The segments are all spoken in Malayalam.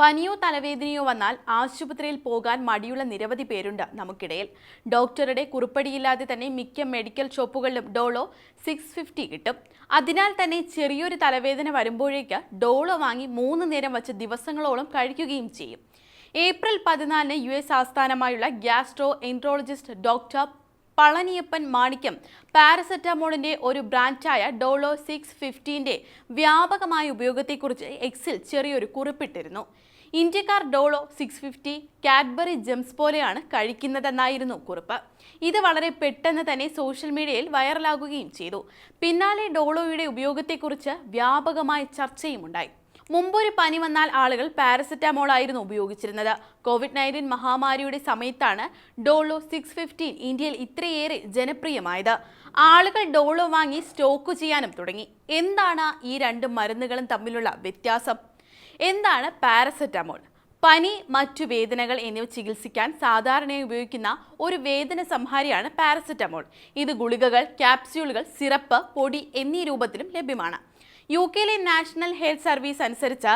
പനിയോ തലവേദനയോ വന്നാൽ ആശുപത്രിയിൽ പോകാൻ മടിയുള്ള നിരവധി പേരുണ്ട് നമുക്കിടയിൽ. ഡോക്ടറുടെ കുറിപ്പടിയില്ലാതെ തന്നെ മിക്ക മെഡിക്കൽ ഷോപ്പുകളിലും ഡോളോ സിക്സ് ഫിഫ്റ്റി കിട്ടും. അതിനാൽ തന്നെ ചെറിയൊരു തലവേദന വരുമ്പോഴേക്ക് ഡോളോ വാങ്ങി മൂന്ന് നേരം വച്ച് ദിവസങ്ങളോളം കഴിക്കുകയും ചെയ്യും. ഏപ്രിൽ പതിനാലിന് യു എസ് ആസ്ഥാനമായുള്ള gastroenterologist doctor Palaniappan Manickam പാരസെറ്റാമോളിന്റെ ഒരു ബ്രാൻഡായ ഡോളോ സിക്സ് ഫിഫ്റ്റീന്റെ വ്യാപകമായ ഉപയോഗത്തെക്കുറിച്ച് എക്സിൽ ചെറിയൊരു കുറിപ്പിട്ടിരുന്നു. ഇന്ത്യക്കാർ Dolo six fifty Cadbury Gems പോലെയാണ് കഴിക്കുന്നതെന്നായിരുന്നു കുറിപ്പ്. ഇത് വളരെ പെട്ടെന്ന് തന്നെ സോഷ്യൽ മീഡിയയിൽ വൈറലാകുകയും ചെയ്തു. പിന്നാലെ ഡോളോയുടെ ഉപയോഗത്തെക്കുറിച്ച് വ്യാപകമായ ചർച്ചയും ഉണ്ടായി മുമ്പൊരു പനി വന്നാൽ ആളുകൾ പാരസെറ്റാമോൾ ആയിരുന്നു ഉപയോഗിച്ചിരുന്നത്. കോവിഡ് നയന്റീൻ മഹാമാരിയുടെ സമയത്താണ് ഡോളോ സിക്സ് ഫിഫ്റ്റീൻ ഇന്ത്യയിൽ ഇത്രയേറെ ജനപ്രിയമായത്. ആളുകൾ ഡോളോ വാങ്ങി സ്റ്റോക്ക് ചെയ്യാനും തുടങ്ങി. എന്താണ് ഈ രണ്ട് മരുന്നുകളും തമ്മിലുള്ള വ്യത്യാസം? എന്താണ് പാരസെറ്റമോൾ? പനി മറ്റു വേദനകൾ എന്നിവ ചികിത്സിക്കാൻ സാധാരണയായി ഉപയോഗിക്കുന്ന ഒരു വേദന സംഹാരിയാണ് പാരസെറ്റമോൾ. ഇത് ഗുളികകൾ ക്യാപ്സ്യൂളുകൾ സിറപ്പ് പൊടി എന്നീ രൂപത്തിലും ലഭ്യമാണ്. യു കെയിലെ നാഷണൽ ഹെൽത്ത് സർവീസ് അനുസരിച്ച്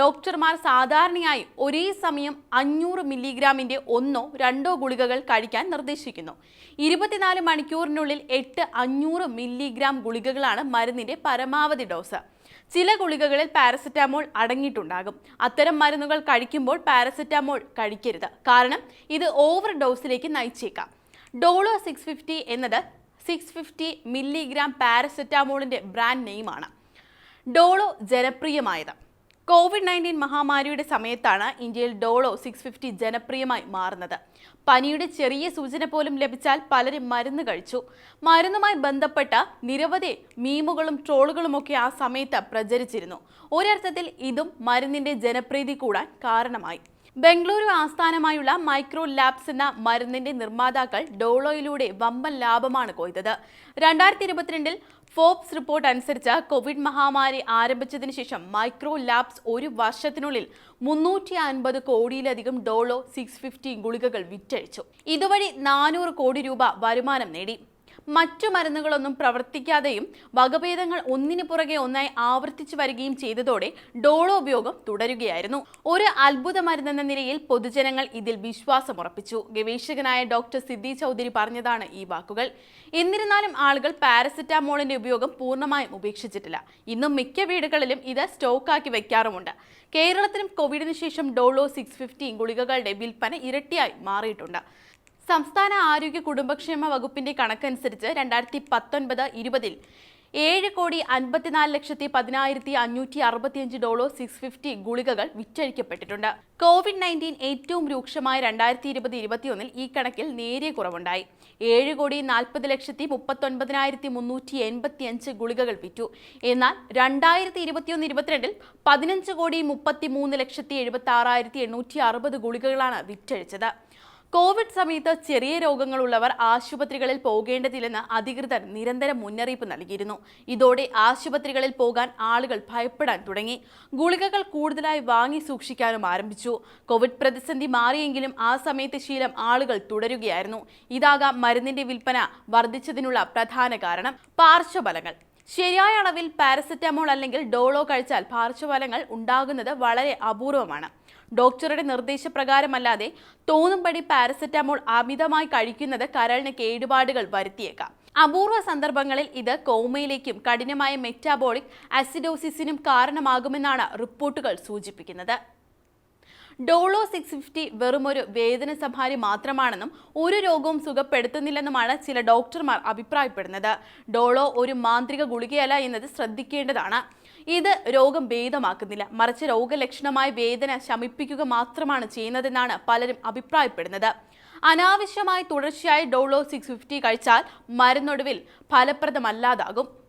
ഡോക്ടർമാർ സാധാരണയായി ഒരേ സമയം അഞ്ഞൂറ് മില്ലിഗ്രാമിന്റെ ഒന്നോ രണ്ടോ ഗുളികകൾ കഴിക്കാൻ നിർദ്ദേശിക്കുന്നു. ഇരുപത്തിനാല് മണിക്കൂറിനുള്ളിൽ എട്ട് അഞ്ഞൂറ് മില്ലിഗ്രാം ഗുളികകളാണ് മരുന്നിന്റെ പരമാവധി ഡോസ്. ചില ഗുളികകളിൽ പാരസെറ്റാമോൾ അടങ്ങിയിട്ടുണ്ടാകും. അത്തരം മരുന്നുകൾ കഴിക്കുമ്പോൾ പാരസെറ്റാമോൾ കഴിക്കരുത്. കാരണം ഇത് ഓവർ ഡോസിലേക്ക് നയിച്ചേക്കാം. ഡോളോ സിക്സ് ഫിഫ്റ്റി എന്നത് സിക്സ് ഫിഫ്റ്റി മില്ലിഗ്രാം പാരസെറ്റാമോളിന്റെ ബ്രാൻഡ് നെയിമാണ്. ഡോളോ ജനപ്രിയമായത്. കോവിഡ് നയന്റീൻ മഹാമാരിയുടെ സമയത്താണ് ഇന്ത്യയിൽ ഡോളോ സിക്സ് ഫിഫ്റ്റി ജനപ്രിയമായി മാറുന്നത്. പനിയുടെ ചെറിയ സൂചന പോലും ലഭിച്ചാൽ പലരും മരുന്ന് കഴിച്ചു. മരുന്നുമായി ബന്ധപ്പെട്ട നിരവധി മീമുകളും ട്രോളുകളുമൊക്കെ ആ സമയത്ത് പ്രചരിച്ചിരുന്നു. ഒരർത്ഥത്തിൽ ഇതും മരുന്നിന്റെ ജനപ്രീതി കൂടാൻ കാരണമായി. ബംഗളൂരു ആസ്ഥാനമായുള്ള മൈക്രോ ലാബ്സ് എന്ന മരുന്നിന്റെ നിർമ്മാതാക്കൾ ഡോളോയിലൂടെ വമ്പൻ ലാഭമാണ് കൊയ്തത്. രണ്ടായിരത്തി ഇരുപത്തിരണ്ടിൽ ഫോബ്സ് റിപ്പോർട്ട് അനുസരിച്ച് കോവിഡ് മഹാമാരി ആരംഭിച്ചതിന് ശേഷം മൈക്രോ ലാബ്സ് ഒരു വർഷത്തിനുള്ളിൽ മുന്നൂറ്റി അൻപത് കോടിയിലധികം ഡോളോ സിക്സ് ഫിഫ്റ്റി ഗുളികകൾ വിറ്റഴിച്ചു. ഇതുവഴി നാനൂറ് കോടി രൂപ വരുമാനം നേടി. മറ്റു മരുന്നുകളൊന്നും പ്രവർത്തിക്കാതെയും വകഭേദങ്ങൾ ഒന്നിനു പുറകെ ഒന്നായി ആവർത്തിച്ചു വരികയും ചെയ്തതോടെ ഡോളോ ഉപയോഗം തുടരുകയായിരുന്നു. ഒരു അത്ഭുത മരുന്നെന്ന നിലയിൽ പൊതുജനങ്ങൾ ഇതിൽ വിശ്വാസമുറപ്പിച്ചു. ഗവേഷകനായ ഡോക്ടർ സിദ്ധി ചൗധരി പറഞ്ഞതാണ് ഈ വാക്കുകൾ. എന്നിരുന്നാലും ആളുകൾ പാരസെറ്റാമോളിന്റെ ഉപയോഗം പൂർണമായും ഉപേക്ഷിച്ചിട്ടില്ല. ഇന്നും മിക്ക വീടുകളിലും ഇത് സ്റ്റോക്കാക്കി വെക്കാറുമുണ്ട്. കേരളത്തിലും കോവിഡിന് ശേഷം ഡോളോ സിക്സ് ഫിഫ്റ്റി ഗുളികകളുടെ വിൽപ്പന ഇരട്ടിയായി മാറിയിട്ടുണ്ട്. സംസ്ഥാന ആരോഗ്യ കുടുംബക്ഷേമ വകുപ്പിന്റെ കണക്കനുസരിച്ച് രണ്ടായിരത്തി പത്തൊൻപത് ഇരുപതിൽ ഏഴ് കോടി അൻപത്തിനാല് ലക്ഷത്തി പതിനായിരത്തി അഞ്ഞൂറ്റി അറുപത്തിയഞ്ച് ഡോളോ സിക്സ് ഫിഫ്റ്റി ഗുളികകൾ വിറ്റഴിക്കപ്പെട്ടിട്ടുണ്ട്. കോവിഡ് നയന്റീൻ ഏറ്റവും രൂക്ഷമായ രണ്ടായിരത്തി ഇരുപത് ഇരുപത്തിയൊന്നിൽ ഈ കണക്കിൽ നേരിയ കുറവുണ്ടായി. ഏഴ് കോടി നാൽപ്പത് ലക്ഷത്തി മുപ്പത്തൊൻപതിനായിരത്തി മുന്നൂറ്റി എൺപത്തി അഞ്ച് ഗുളികകൾ വിറ്റു. എന്നാൽ രണ്ടായിരത്തി ഇരുപത്തിയൊന്ന് ഇരുപത്തിരണ്ടിൽ പതിനഞ്ച് കോടി മുപ്പത്തി മൂന്ന് ലക്ഷത്തി എഴുപത്തി ആറായിരത്തി എണ്ണൂറ്റി അറുപത് ഗുളികകളാണ് വിറ്റഴിച്ചത്. കോവിഡ് സമയത്ത് ചെറിയ രോഗങ്ങളുള്ളവർ ആശുപത്രികളിൽ പോകേണ്ടതില്ലെന്ന് അധികൃതർ നിരന്തരം മുന്നറിയിപ്പ് നൽകിയിരുന്നു. ഇതോടെ ആശുപത്രികളിൽ പോകാൻ ആളുകൾ ഭയപ്പെടാൻ തുടങ്ങി. ഗുളികകൾ കൂടുതലായി വാങ്ങി സൂക്ഷിക്കാനും ആരംഭിച്ചു. കോവിഡ് പ്രതിസന്ധി മാറിയെങ്കിലും ആ സമയത്തെ ശീലം ആളുകൾ തുടരുകയായിരുന്നു. ഇതാകാം മരുന്നിന്റെ വിൽപ്പന വർദ്ധിച്ചതിനുള്ള പ്രധാന കാരണം. പാർശ്വഫലങ്ങൾ. ശരിയായ അളവിൽ പാരസെറ്റാമോൾ അല്ലെങ്കിൽ ഡോളോ കഴിച്ചാൽ പാർശ്വഫലങ്ങൾ ഉണ്ടാകുന്നത് വളരെ അപൂർവമാണ്. ഡോക്ടറുടെ നിർദ്ദേശപ്രകാരമല്ലാതെ തോന്നുംപടി പാരസെറ്റാമോൾ അമിതമായി കഴിക്കുന്നത് കരളിന് കേടുപാടുകൾ വരുത്തിയേക്കാം. അപൂർവ സന്ദർഭങ്ങളിൽ ഇത് കോമയിലേക്കും കഠിനമായ മെറ്റാബോളിക് അസിഡോസിസിനും കാരണമാകുമെന്നാണ് റിപ്പോർട്ടുകൾ സൂചിപ്പിക്കുന്നത്. ഡോളോ സിക്സ് ഫിഫ്റ്റി വെറുമൊരു വേദന സംഹാരി മാത്രമാണെന്നും ഒരു രോഗവും സുഖപ്പെടുത്തുന്നില്ലെന്നുമാണ് ചില ഡോക്ടർമാർ അഭിപ്രായപ്പെടുന്നത്. ഡോളോ ഒരു മാന്ത്രിക ഗുളികയല്ല എന്നത് ശ്രദ്ധിക്കേണ്ടതാണ്. ഇത് രോഗം ഭേദമാക്കുന്നില്ല. മറിച്ച് രോഗലക്ഷണമായ വേദന ശമിപ്പിക്കുക മാത്രമാണ് ചെയ്യുന്നതെന്നാണ് പലരും അഭിപ്രായപ്പെടുന്നത്. അനാവശ്യമായി തുടർച്ചയായി ഡോളോ സിക്സ് ഫിഫ്റ്റി കഴിച്ചാൽ മരുന്നൊടുവിൽ ഫലപ്രദമല്ലാതാകും.